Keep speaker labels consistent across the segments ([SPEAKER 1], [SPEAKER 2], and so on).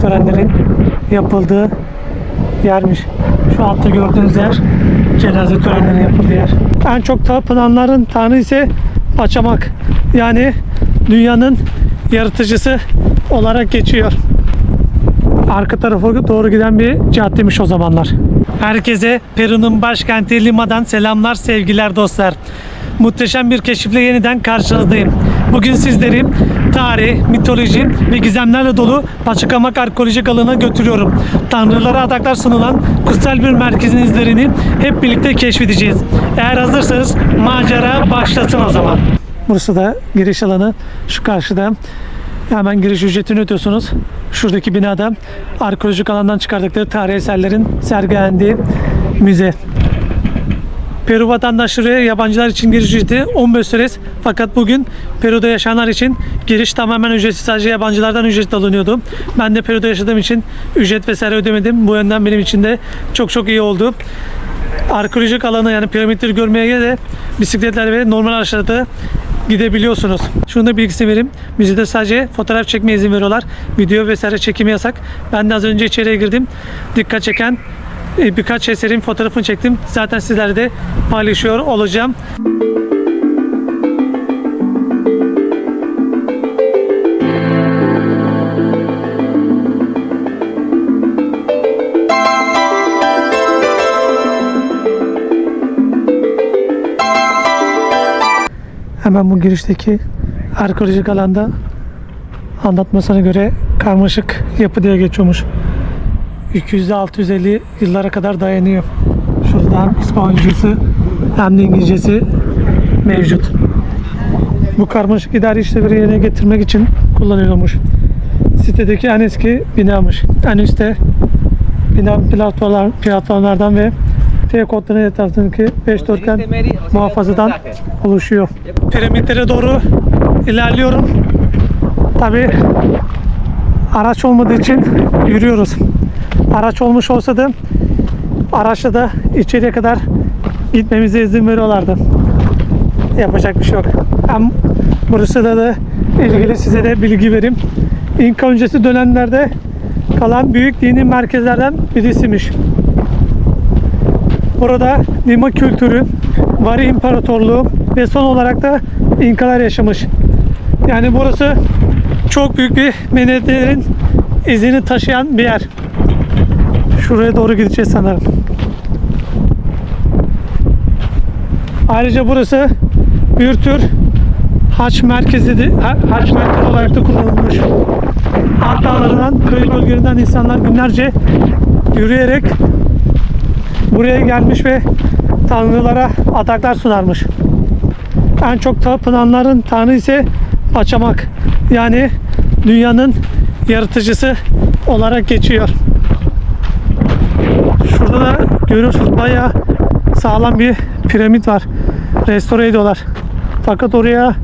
[SPEAKER 1] törenlerin yapıldığı yermiş. Şu altta gördüğünüz yer cenaze törenleri yapıldığı yer. En çok tapınanların tanrı ise Paçamak. Yani dünyanın yaratıcısı olarak geçiyor. Arka tarafa doğru giden bir caddeymiş o zamanlar. Herkese Peru'nun başkenti Lima'dan selamlar, sevgiler dostlar. Muhteşem bir keşifle yeniden karşınızdayım. Bugün sizleri tarih, mitoloji ve gizemlerle dolu Paçakamak arkeolojik alanına götürüyorum. Tanrılara adaklar sunulan kutsal bir merkezin izlerini hep birlikte keşfedeceğiz. Eğer hazırsanız macera başlasın o zaman. Burası da giriş alanı. Şu karşıda Hemen giriş ücretini ödüyorsunuz. Şuradaki binada arkeolojik alandan çıkardıkları tarihi eserlerin sergilendiği müze. Peru vatandaşları yabancılar için giriş ücreti 15 lira. Fakat bugün Peru'da yaşayanlar için giriş tamamen ücretsiz. Sadece yabancılardan ücret alınıyordu. Ben de Peru'da yaşadığım için ücret vesaire ödemedim. Bu yönden benim için de çok çok iyi oldu. Arkeolojik alanı yani piramitleri görmeye de bisikletler ve normal araçlarda gidebiliyorsunuz. Şunu da bilgisini vereyim. Müzede sadece fotoğraf çekmeye izin veriyorlar. Video vesaire çekimi yasak. Ben de az önce içeriye girdim. Dikkat çeken birkaç eserin fotoğrafını çektim. Zaten sizlerle de paylaşıyor olacağım. Hemen bu girişteki arkeolojik alanda anlatmasına göre karmaşık yapı diye geçiyormuş. 200-650 yıllara kadar dayanıyor. Şurada hem İspanyolcası hem de İngilizcesi mevcut. Bu karmaşık idari işleri yerine getirmek için kullanılıyormuş. Sitedeki en eski binamış. En üstte bina platformlar, platformlardan ve T kodlarının etrafındaki 5 dörtgen muhafazadan oluşuyor. Piramitlere doğru ilerliyorum. Tabi araç olmadığı için yürüyoruz. Araç olmuş olsa da araçla da içeriye kadar gitmemize izin veriyorlardı. Yapacak bir şey yok. Hem burası da, da ilgili size de bilgi vereyim. İnka öncesi dönemlerde kalan büyük dini merkezlerden birisiymiş. Burada Lima kültürü, Vari İmparatorluğu ve son olarak da İnkalar yaşamış. Yani burası çok büyük bir medeniyetlerin izini taşıyan bir yer. Şuraya doğru gideceğiz sanırım. Ayrıca burası bir tür haç merkezi haç merkezi olarak da kullanılmış. Alt dağlarından, köy bölgelerinden insanlar günlerce yürüyerek buraya gelmiş ve tanrılara adaklar sunarmış. En çok tapınanların tanrı ise Paçamak. Yani dünyanın yaratıcısı olarak geçiyor. Şurada da görüyorsunuz bayağı sağlam bir piramit var. Restore ediyorlar. Fakat oraya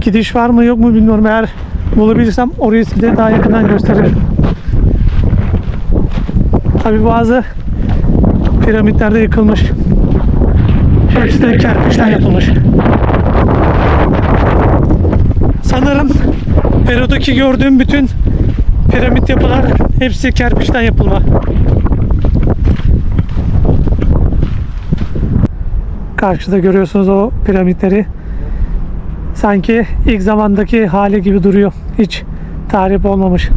[SPEAKER 1] gidiş var mı yok mu bilmiyorum. Eğer bulabilirsem orayı size daha yakından gösteririm. Tabi bazı piramitlerde yıkılmış. Hepsi de kerpiçten yapılmış. Sanırım Peru'daki gördüğüm bütün piramit yapılar hepsi kerpiçten yapılma. Karşıda görüyorsunuz o piramitleri. Sanki ilk zamandaki hali gibi duruyor. Hiç tahrip olmamış.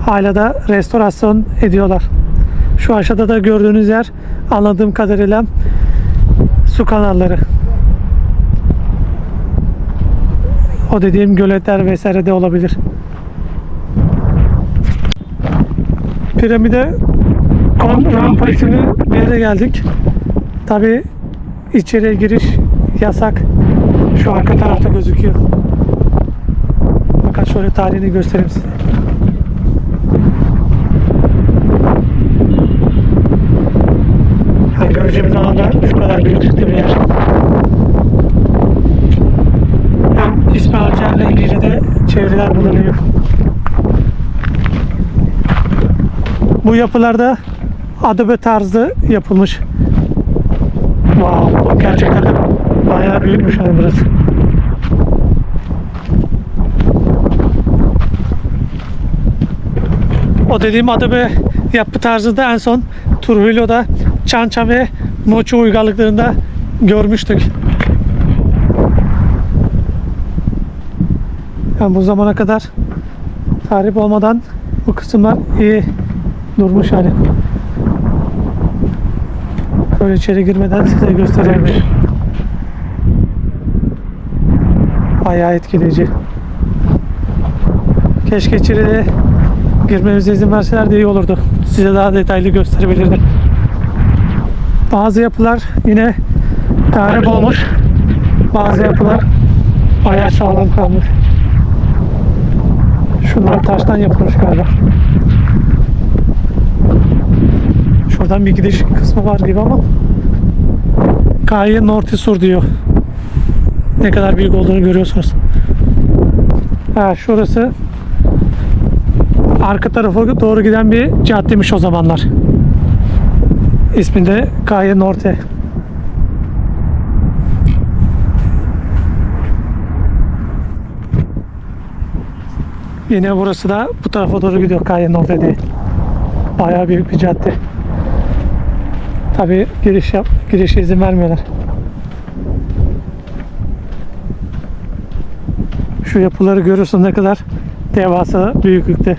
[SPEAKER 1] Hala da restorasyon ediyorlar. Şu aşağıda da gördüğünüz yer anladığım kadarıyla su kanalları. O dediğim göletler vesaire de olabilir. Piramide kon rampa isimli bir yere geldik. Tabi içeriye giriş yasak. Şu arka tarafta gözüküyor. Fakat şöyle tarihini göstereyim size. Yani göreceğimiz alanda şu kadar büyüklükte bir yer. Hem İspanyolca de İngilizce'de çeviriler bulunuyor. Bu yapılarda adobe tarzı yapılmış. Wow, gerçekten bayağı büyükmüş hani burası. O dediğim adı ve yapı tarzı da en son Trujillo'da Çança ve Moço uygarlıklarında görmüştük. Yani bu zamana kadar tahrip olmadan bu kısımlar iyi durmuş yani. Böyle içeri girmeden size göstereyim. Bayağı etkileyici. Keşke içeri girmemize izin verseler de iyi olurdu. Size daha detaylı gösterebilirdim. Bazı yapılar yine tahrip olmuş. Bazı yapılar bayağı sağlam kalmış. Şunlar taştan yapılmış galiba. Şuradan bir gidiş kısmı var gibi ama Kaye Norte Sur diyor. Ne kadar büyük olduğunu görüyorsunuz. Ha şurası arka tarafa doğru giden bir caddemiş o zamanlar. İsmi de Kaye Norte. Yine burası da bu tarafa doğru gidiyor Kaye Norte diye. Bayağı büyük bir cadde. Tabi giriş yap, girişe izin vermiyorlar. Şu yapıları görüyorsun ne kadar devasa büyüklükte.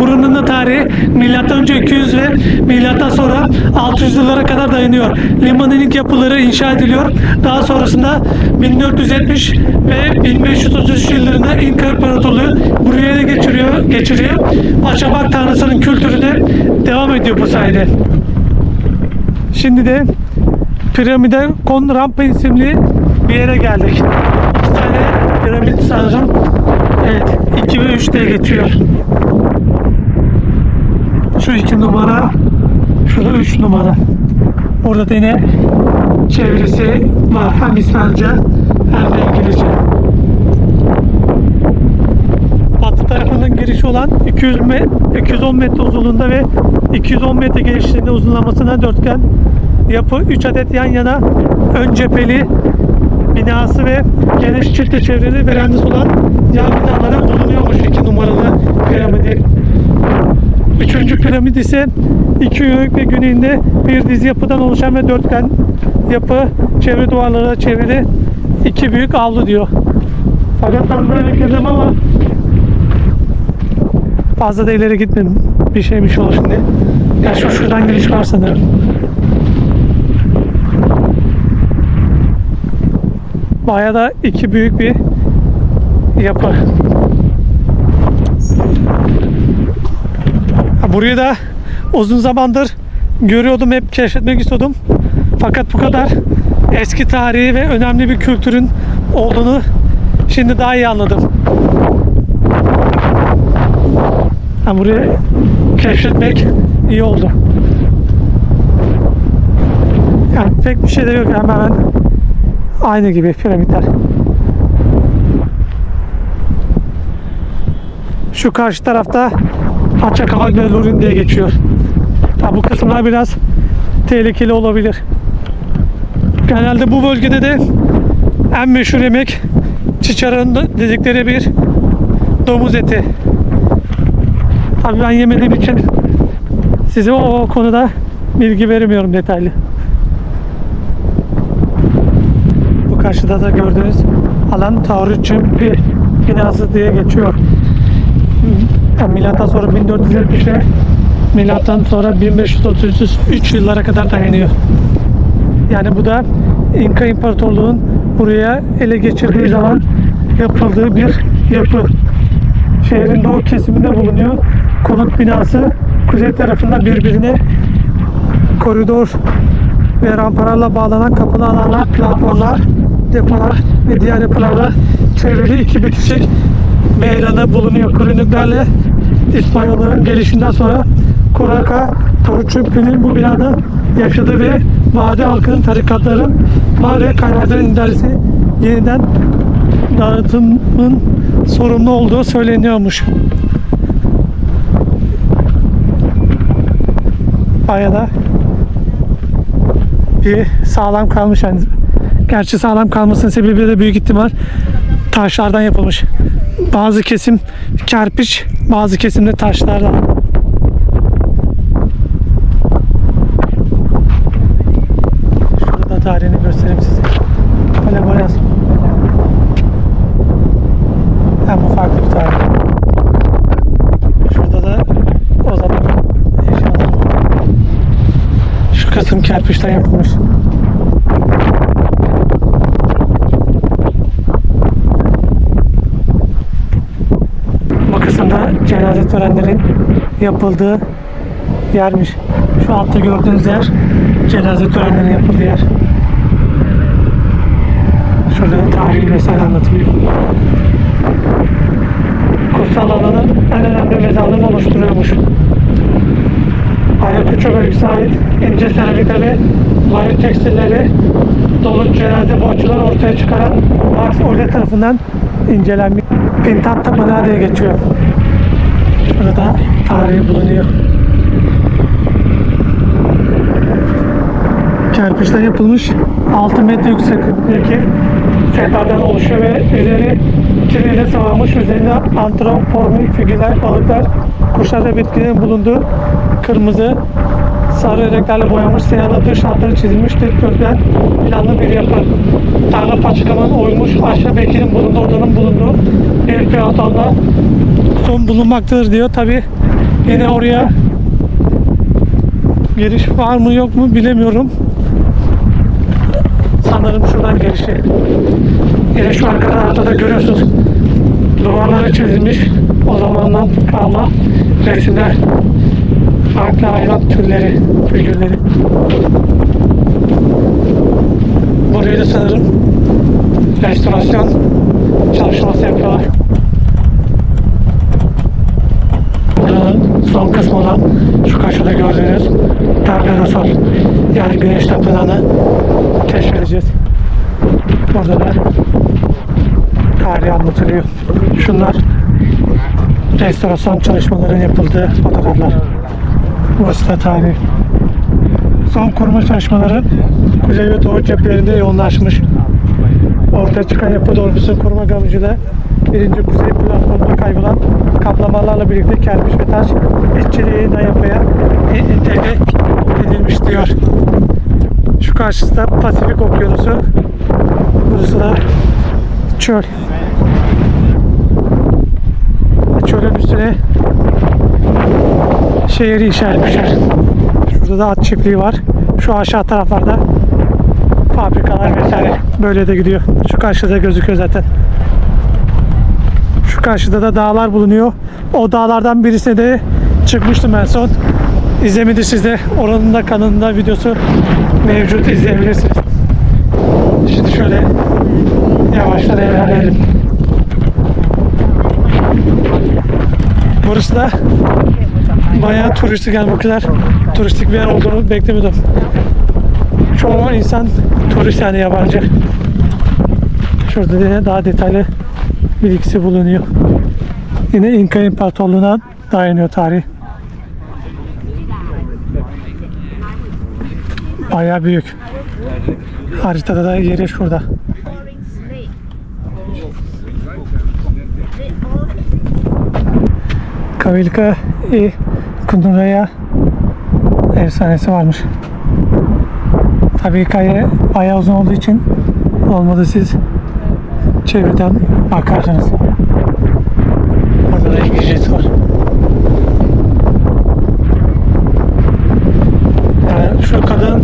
[SPEAKER 1] Buranın da tarihi milattan önce 200 ve milattan sonra 600 yıllara kadar dayanıyor. Limanın ilk yapıları inşa ediliyor. Daha sonrasında 1470 ve 1533 yıllarında İnka İmparatorluğu buraya ele geçiriyor, geçiriyor. Paşabak Tanrısı'nın kültürü de devam ediyor bu sayede. Şimdi de Piramide Kon Rampa isimli bir yere geldik. İki tane piramit sanırım. Evet, 2 ve 3 diye geçiyor. Şu iki numara, şurada üç numara. Orada da yine çevresi var. Hem İspanyolca hem de İngilizce. Batı tarafının girişi olan 200 me 210 metre uzunluğunda ve 210 metre genişliğinde uzunlamasına dörtgen yapı 3 adet yan yana ön cepheli binası ve geniş çifte çevreli verandası olan yan binalara bulunuyormuş iki numaralı piramidi. Üçüncü piramit ise iki yörük ve güneyinde bir dizi yapıdan oluşan ve dörtgen yapı çevre duvarlara çevrili iki büyük avlu diyor. Fakat ben böyle girdim ama fazla da ileri gitmedim. Bir şeymiş o şimdi. Ya şu şuradan giriş var sanırım. Bayağı da iki büyük bir yapı. Burayı da uzun zamandır görüyordum, hep keşfetmek istiyordum. Fakat bu kadar eski tarihi ve önemli bir kültürün olduğunu şimdi daha iyi anladım. Ha, burayı keşfetmek iyi oldu. Yani pek bir şey de yok hemen hemen aynı gibi piramitler. Şu karşı tarafta Açakavak ve Lurin diye geçiyor. Ya bu kısımlar biraz tehlikeli olabilir. Genelde bu bölgede de en meşhur yemek çiçarın dedikleri bir domuz eti. Tabii ben yemediğim için size o konuda bilgi veremiyorum detaylı. Bu karşıda da gördüğünüz alan Tavrıç'ın bir binası diye geçiyor. Yani milattan sonra 1470'e milattan sonra 1533 yıllara kadar dayanıyor. Yani bu da İnka İmparatorluğu'nun buraya ele geçirdiği zaman yapıldığı bir yapı. Şehrin doğu kesiminde bulunuyor. Konut binası kuzey tarafında birbirine koridor ve rampalarla bağlanan kapılı alanlar, platformlar, depolar ve diğer yapılarla çevrili iki bitişik meydanı bulunuyor. Kroniklerle İspanyolların gelişinden sonra Kuraka Toruçüpü'nün bu binada yaşadığı ve vade halkının tarikatların mağara kaynakların idaresi yeniden dağıtımın sorumlu olduğu söyleniyormuş. Bayağı da bir sağlam kalmış yani. Gerçi sağlam kalmasının sebebi de büyük ihtimal taşlardan yapılmış. Bazı kesim kerpiç, bazı kesimde taşlardan. Şurada da tarihini göstereyim size. Boyaz. Hem bu farklı bir tarih. Şurada da o zaman. Şu kısım kerpiçten yapılmış. Bu kısımda cenaze törenlerin yapıldığı yermiş. Şu altta gördüğünüz yer cenaze törenlerinin yapıldığı yer. Şurada tarihi vesaire anlatılıyor. Kutsal alanın en önemli mezarlığını oluşturuyormuş. Ayaküçü bölgesi ait ince seramikleri, layı tekstilleri, dolu cenaze borçları ortaya çıkaran Max Ole tarafından incelenmiş. Pintat Tapınağı diye geçiyor. Şurada tarihi bulunuyor. Kerpiçten yapılmış 6 metre yükseklikteki sehpadan oluşuyor ve üzeri kiriyle sıvamış. Üzerinde antropomorfik figürler, balıklar, kuşlar ve bitkilerin bulunduğu kırmızı sarı renklerle boyanmış siyahlı dış hatları çizilmiş dikdörtgen planlı bir yapı. Tanrı paçaklamanın oyulmuş aşağı Bekir'in bulunduğu odanın bulunduğu bir platonda son bulunmaktadır diyor. Tabi yine oraya giriş var mı yok mu bilemiyorum. Sanırım şuradan girişi. Yine şu arka tarafta da görüyorsunuz. Duvarları çizilmiş. O zamandan kalma resimler. Farklı hayvan türleri, figürleri. Burayı da sanırım restorasyon çalışması yapıyorlar. Son kısmı olan şu karşıda gördüğünüz Targarosol yani Güneş Tapınağı'nı keşfedeceğiz. Burada da tarih anlatılıyor. Şunlar restorasyon çalışmalarının yapıldığı fotoğraflar. Burası da tarih. Son koruma çalışmaları kuzey ve doğu cephelerinde yoğunlaşmış. Ortaya çıkan yapı dolgusu koruma amacıyla birinci kuzey platformunda kaybolan kaplamalarla birlikte kerpiç ve taş işçiliğinden yapıya entegre edilmiş diyor. Şu karşısında Pasifik Okyanusu. Burası da çöl. Çölün üstüne şehri inşa etmişler. Şurada da at çiftliği var. Şu aşağı taraflarda fabrikalar vesaire böyle de gidiyor. Şu karşıda gözüküyor zaten. Karşıda da dağlar bulunuyor. O dağlardan birisine de çıkmıştım en son. İzlemedi de oranın da kanalında videosu mevcut izleyebilirsiniz. Şimdi şöyle yavaştan ilerleyelim. Burası da bayağı turistik yani bu kadar turistik bir yer olduğunu beklemiyordum. Çoğu insan turist yani yabancı. Şurada da daha detaylı bilgisi bulunuyor. Yine İnka İmparatorluğu'na dayanıyor tarih. Bayağı büyük. Haritada da yeri şurada. Kavilka i Kunduraya efsanesi varmış. Tabii hikaye bayağı uzun olduğu için olmadı siz çevreden bakarsınız. Orada da İngilizcesi var. Yani şu kadın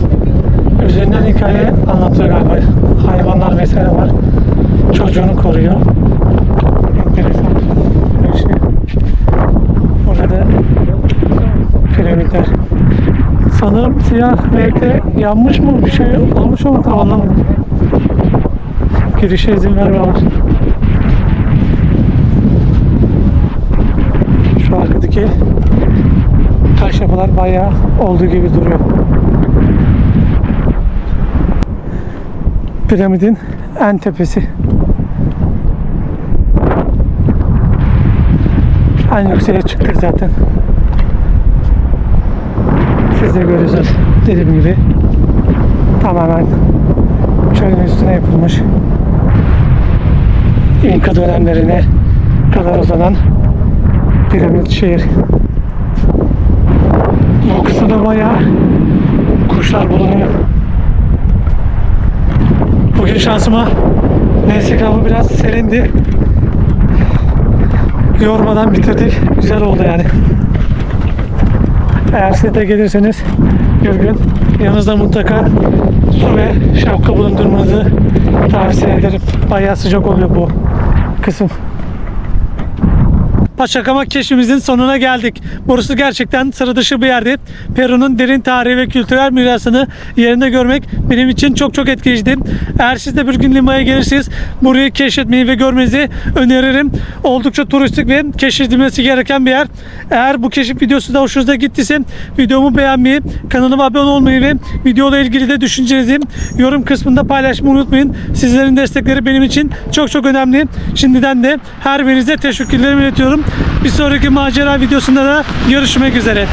[SPEAKER 1] üzerinden hikaye anlatıyor galiba. Hayvanlar vesaire var. Çocuğunu koruyor. Enteresan bir. Orada piramitler. Sanırım siyah renkte yanmış mı bir şey olmuş ama tam anlamadım. Girişe izin vermiyorlar. Şu arkadaki taş yapılar bayağı olduğu gibi duruyor. Piramidin en tepesi. En yükseğe çıktık zaten. Siz de görüyorsunuz dediğim gibi tamamen çölün üstüne yapılmış İnka dönemlerine kadar uzanan piramit şehir. Bu kısımda bayağı kuşlar bulunuyor. Bugün şansıma neyse ki hava biraz serindi. Yormadan bitirdik. Güzel oldu yani. Eğer siz de gelirseniz bir gün yanınızda mutlaka su ve şapka bulundurmanızı tavsiye ederim. Bayağı sıcak oluyor bu kısım. Paşakamak keşfimizin sonuna geldik. Burası gerçekten sıra dışı bir yerdi. Peru'nun derin tarihi ve kültürel mirasını yerinde görmek benim için çok çok etkileyiciydi. Eğer siz de bir gün Lima'ya gelirseniz burayı keşfetmeyi ve görmenizi öneririm. Oldukça turistik ve keşfedilmesi gereken bir yer. Eğer bu keşif videosu da hoşunuza gittiyse videomu beğenmeyi, kanalıma abone olmayı ve videoyla ilgili de düşüncelerinizi yorum kısmında paylaşmayı unutmayın. Sizlerin destekleri benim için çok çok önemli. Şimdiden de her birinize teşekkürlerimi iletiyorum. Bir sonraki macera videosunda da görüşmek üzere.